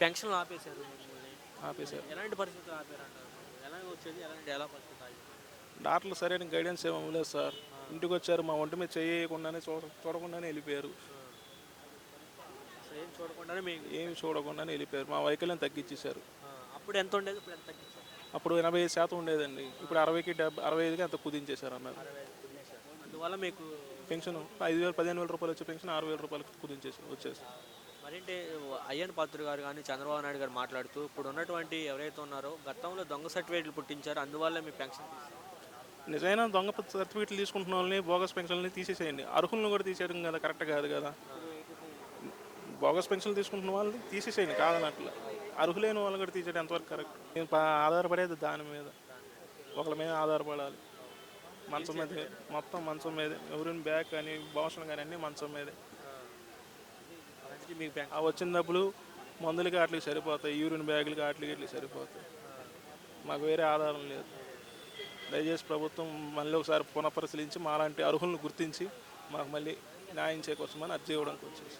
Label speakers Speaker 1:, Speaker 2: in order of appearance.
Speaker 1: పెన్షన్లు ఆపేశారు మిమ్మల్ని.
Speaker 2: ఆపేశారు.
Speaker 1: ఎలాంటి పరిస్థితులు ఆపారంటారు? ఎలా వచ్చేది? ఎలాంటి ఎలా పరిస్థితి ఆగింది
Speaker 2: డాక్టర్లు సరైన గైడెన్స్ ఏమీ లేదు సార్. ఇంటికి వచ్చారు మా ఒంటి మీద చేయకుండానే చూడ చూడకుండానే వెళ్ళిపోయారు.
Speaker 1: ఏం చూడకుండానే మీకు
Speaker 2: ఏమి చూడకుండానే వెళ్ళిపోయారు. మా వైకల్యం తగ్గించేశారు.
Speaker 1: అప్పుడు ఎంత ఉండేది? ఇప్పుడు ఎంత తగ్గించారు?
Speaker 2: అప్పుడు ఎనభై ఐదు శాతం ఉండేదండి. ఇప్పుడు అరవైకి డెబ్బై అరవై ఐదుకి అంత కుదించేశారు అన్నారు.
Speaker 1: అందువల్ల మీకు
Speaker 2: పెన్షన్ ఐదు వేలు పదిహేను వేల రూపాయలు వచ్చే పెన్షన్ ఆరు వేల రూపాయలకు కుదించేసి వచ్చేసి
Speaker 1: మరేంటి అయ్యన్ పాత్ర గారు కానీ చంద్రబాబు నాయుడు గారు మాట్లాడుతూ ఇప్పుడు ఉన్నటువంటి ఎవరైతే ఉన్నారో గతంలో దొంగ సర్టిఫికేట్లు పుట్టించారు అందువల్ల మీ పెన్షన్
Speaker 2: నిజమైన దొంగ సర్టిఫికెట్లు తీసుకుంటున్న వాళ్ళని బోగస్ పెన్షన్లని తీసేసేయండి. అర్హులను కూడా తీసేయడం కదా కరెక్ట్ కాదు కదా? బోగస్ పెన్షన్లు తీసుకుంటున్న వాళ్ళని తీసేసేయండి కాదన్నట్లు అర్హులైన వాళ్ళు కూడా తీసేయడం ఎంతవరకు కరెక్ట్? నేను ఆధారపడేది దాని మీద. ఒకళ్ళ మీద ఆధారపడాలి. మంచం మీద మొత్తం మంచం మీదే. ఎవరిని బ్యాక్ కానీ భోషణ కానీ అన్నీ మంచం మీదే.
Speaker 1: మీకు పెన్షన్
Speaker 2: ఆ వచ్చిన డబ్బులు మందులకి వాటికి సరిపోతాయి యూరిన్ బ్యాగులకి వాటికి ఇట్లకి సరిపోతాయి. మాకు వేరే ఆధారం లేదు. దయచేసి ప్రభుత్వం మళ్ళీ ఒకసారి పునఃపరిశీలించి మాలాంటి అర్హులను గుర్తించి మాకు మళ్ళీ న్యాయం చేకూర్చమని అర్జీ ఇవ్వడానికి వచ్చేసి